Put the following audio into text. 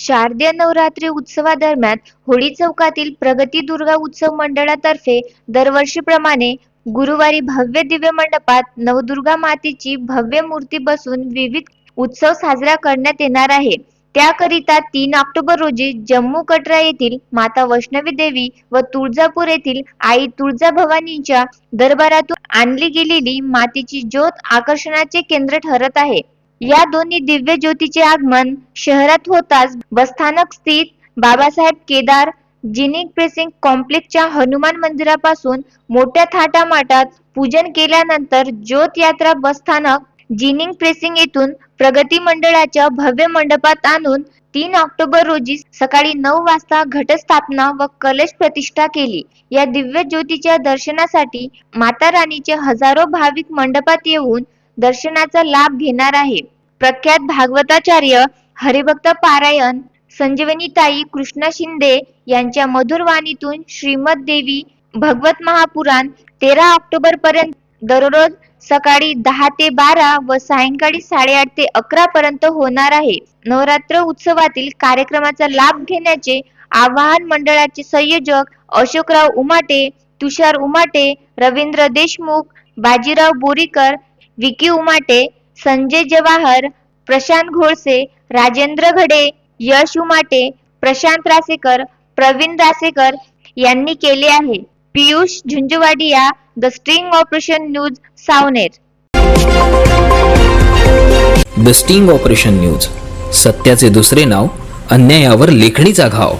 शारदीय नवरात्री उत्सवादरम्यान होळी चौकातील प्रगती दुर्गा उत्सव मंडळातर्फे दरवर्षीप्रमाणे गुरुवारी भव्य दिव्य मंडपात नवदुर्गा मातेची भव्य मूर्ती बसून विविध उत्सव साजरा करण्यात येणार आहे. त्याकरिता तीन ऑक्टोबर रोजी जम्मू कटरा येथील माता वैष्णवी देवी व तुळजापूर येथील आई तुळजाभवानींच्या दरबारातून आणली गेलेली मातीची ज्योत आकर्षणाचे केंद्र ठरत आहे. या दोन्ही दिव्य ज्योतीचे आगमन शहरात होताच बसस्थानक स्थित बाबासाहेब केदार जिनिंग प्रेसिंग कॉम्प्लेक्सच्या हनुमान मंदिरापासून मोठ्या थाटामाटात पूजन केल्यानंतर ज्योत यात्रा बसस्थानक जिनिंग प्रेसिंग येथून प्रगती मंडळाच्या भव्य मंडपात आणून तीन ऑक्टोबर रोजी सकाळी नऊ वाजता घटस्थापना व कलश प्रतिष्ठा केली. या दिव्य ज्योतीच्या दर्शनासाठी माता राणीचे हजारो भाविक मंडपात येऊन दर्शनाचा लाभ घेणार आहे. प्रख्यात भागवताचार्य हरिभक्त पारायण संजीवनीताई कृष्णा शिंदे यांच्या मधुर वाणीतून श्रीमद देवी भगवत महापुराण तेरा ऑक्टोबर पर्यंत दररोज सकाळी दहा ते बारा व सायंकाळी साडेआठ ते अकरा पर्यंत होणार आहे. नवरात्र उत्सवातील कार्यक्रमाचा लाभ घेण्याचे आवाहन मंडळाचे संयोजक अशोकराव उमाटे तुषार उमाटे रवींद्र देशमुख बाजीराव बोरीकर विकी उमाटे संजय जवाहर प्रशांत घोळसे राजेंद्र घडे यश उमाटे प्रशांत रासेकर प्रवीण रासेकर यांनी केले आहे. Piyush Jhunjhuwadia the string operation news Savner. The sting operation news. सत्याचे दुसरे नाव अन्यायावर लेखणीचा घाव.